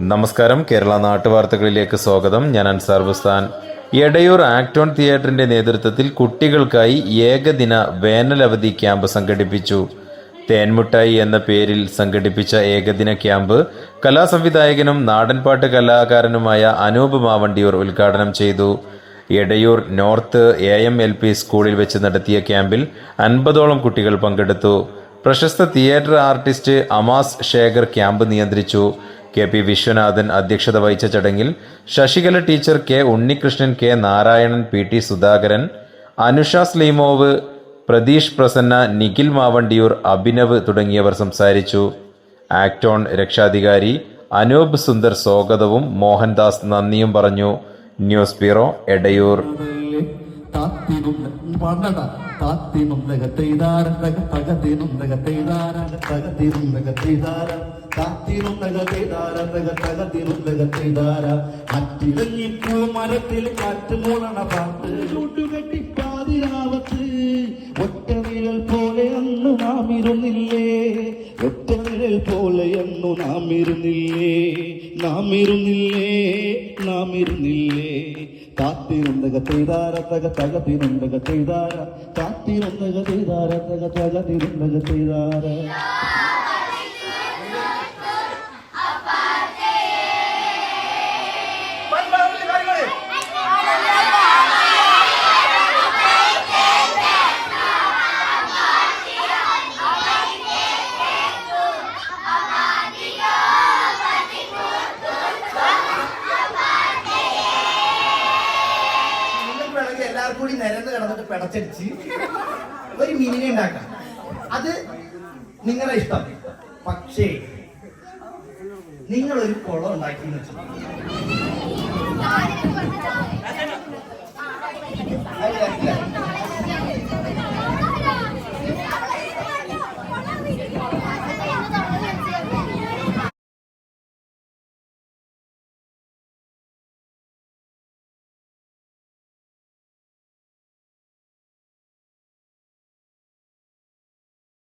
നമസ്കാരം. കേരള നാട്ടുവാർത്തകളിലേക്ക് സ്വാഗതം. ഞാൻ അൻസാർ ബുസ്താൻ. എടയൂർ ആക്ടോൺ തിയേറ്ററിന്റെ നേതൃത്വത്തിൽ കുട്ടികൾക്കായി ഏകദിന വേനലവധി ക്യാമ്പ് സംഘടിപ്പിച്ചു. തേൻമുട്ടായി എന്ന പേരിൽ സംഘടിപ്പിച്ച ഏകദിന ക്യാമ്പ് കലാസംവിധായകനും നാടൻപാട്ട് കലാകാരനുമായ അനൂപ് മാവണ്ടിയൂർ ഉദ്ഘാടനം ചെയ്തു. Edayur north A M L P സ്കൂളിൽ വെച്ച് നടത്തിയ ക്യാമ്പിൽ അൻപതോളം കുട്ടികൾ പങ്കെടുത്തു. പ്രശസ്ത തിയേറ്റർ ആർട്ടിസ്റ്റ് അമാസ് ശേഖർ ക്യാമ്പ് നിയന്ത്രിച്ചു. കെ പി വിശ്വനാഥൻ അധ്യക്ഷത വഹിച്ച ചടങ്ങിൽ Sasikala teacher K Unnikrishnan K Narayanan P T Sudhakaran Anusha സ്ലീമോവ് Pratheesh Prasanna Nikhil Mavandiyur Abhinav തുടങ്ങിയവർ സംസാരിച്ചു ആക്ടോൺ രക്ഷാധികാരി അനൂപ് സുന്ദർ സ്വാഗതവും മോഹൻദാസ് നന്ദിയും പറഞ്ഞു ന്യൂസ് ബ്യൂറോ എടയൂർ അറ്റിലഞ്ഞിപ്പൂ മരത്തിൽ കാറ്റ് മൂളണ പാട്ട്. ചൂട്ടുകെട്ടി പാതിരാവത്ത് ഒറ്റ വിരൽ പോലെ അന്ന് നാം ഇരുന്നില്ലേ ഒറ്റ വിരൽ പോലെ അന്നു നാം ഇരുന്നില്ലേ നാം ഇരുന്നില്ലേ നാം ഇരുന്നില്ലേ കാത്തിരുന്നക ചെയ്താര തക തകത്തിരുന്നക ചെയ്താര കാത്തിരുന്നക ചെയ്താര തക തകതിരുന്നക ചെയ്താര എല്ലാവർക്കും കൂടി നിരന്ന് കിടന്നിട്ട് പിടച്ചടിച്ച് ഒരു മീനിനെ ഉണ്ടാക്കാം. അത് നിങ്ങളുടെ ഇഷ്ടം. പക്ഷേ നിങ്ങൾ ഒരു കുളം ഉണ്ടാക്കി എന്ന് വെച്ചു